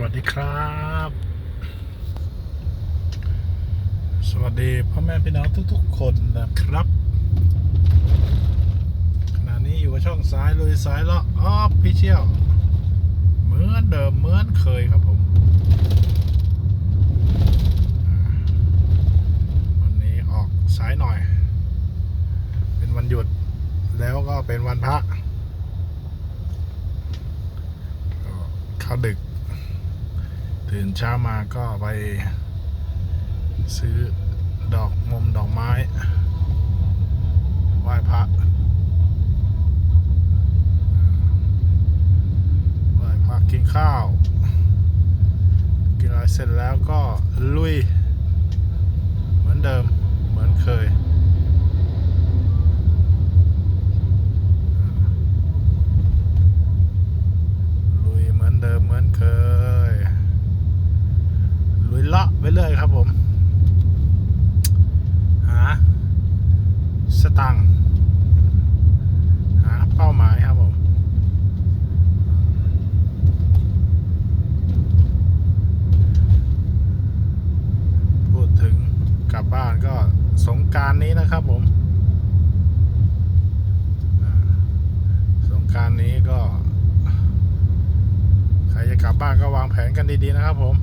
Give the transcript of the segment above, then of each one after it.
วัสดีครับ สวัสดีพ่อแม่พี่น้องทุกๆ คนนะครับ ขณะนี้อยู่กับช่องซ้ายลุยซ้ายเลาะออฟพิเชียลเหมือนเดิมเหมือนเคยครับผม วันนี้ออกสายหน่อย เป็นวันหยุดแล้วก็เป็นวันพระเข้าดึก ตื่นเช้ามาก็ไปซื้อดอกมมดอกไม้ไหว้พระไหว้พระกินข้าว กินอะไรเสร็จแล้วก็ลุย เหมือนเดิมเหมือนเคยลุยเหมือนเดิมเหมือนเคย ไปเรื่อยครับผม หา สตังค์หาเป้าหมายครับผม พูดถึงกลับบ้านก็สงการนี้นะครับผมสงการนี้ก็ ใครจะกลับบ้านก็วางแผนกันดีๆนะครับผม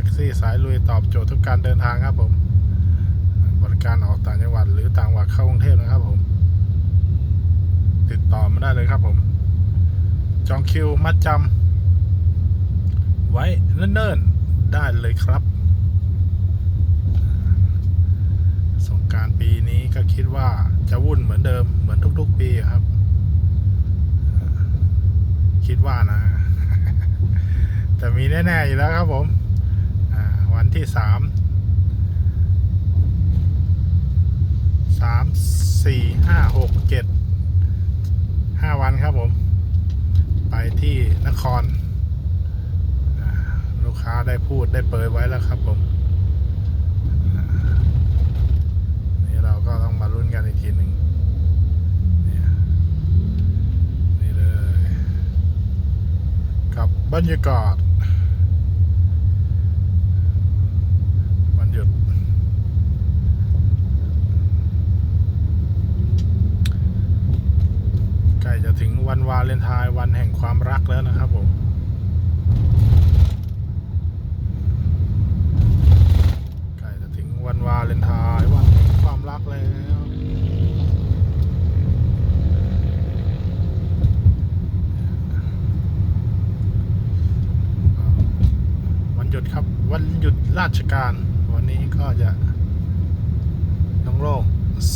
ท็กซี่สายลุยตอบโจทย์ทุกการเดินทางครับผม บริการออกต่างจังหวัดหรือต่างจังหวัดเข้ากรุงเทพนะครับผม ติดต่อมาได้เลยครับผม จองคิวมัดจำไว้เนิ่นๆได้เลยครับสงการปีนี้ก็คิดว่าจะวุ่นเหมือนเดิมเหมือนทุกๆ ปีครับ คิดว่านะ แต่มีแน่ๆอยู่แล้วครับผม ที่สามสามสี่ห้าหกเจ็ดห้าวันครับผม ไปที่นคร ลูกค้าได้พูดได้เปิดไว้แล้วครับผม นี่เราก็ต้องมาลุ้นกันอีกทีหนึ่งนี่ยนี่เลย กับบรรยากาศวันหยุดใกล้จะถึง วันวาเลนไทน์วันแห่งความรักแล้วนะครับผมใกล้จะถึงวันวาเลนไทน์วันแห่งความรักแล้ววันหยุดครับ วันหยุดราชการ วันนี้ก็จะโล่งๆส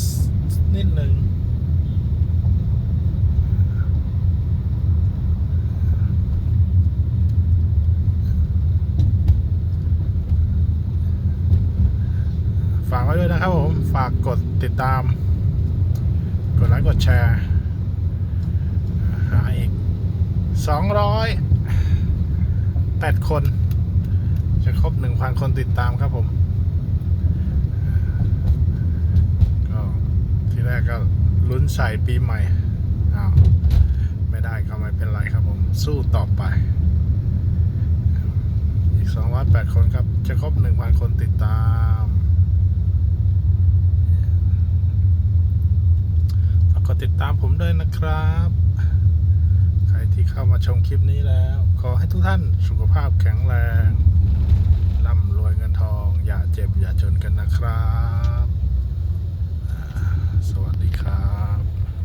นิดหนึ่งฝากไว้ด้วย นะครับผม ฝากกดติดตาม กดไลค์กดแชร์หาอีกสองร้อยแปดคน จะครบหนึ่งพันคนติดตามครับผม ก็ที่แรกก็ลุ้นใส่ปีใหม่อ้าวไม่ได้ก็ไม่เป็นไรครับผม สู้ต่อไปอีกสองร้อยแปดคนครับ จะครบหนึ่งพันคนติดตาม มติดตามผมด้วยนะครับ ใครที่เข้ามาชมคลิปนี้แล้ว ขอให้ทุกท่านสุขภาพแข็งแรงร่ำรวยเงินทอง อย่าเจ็บอย่าจนกันนะครับ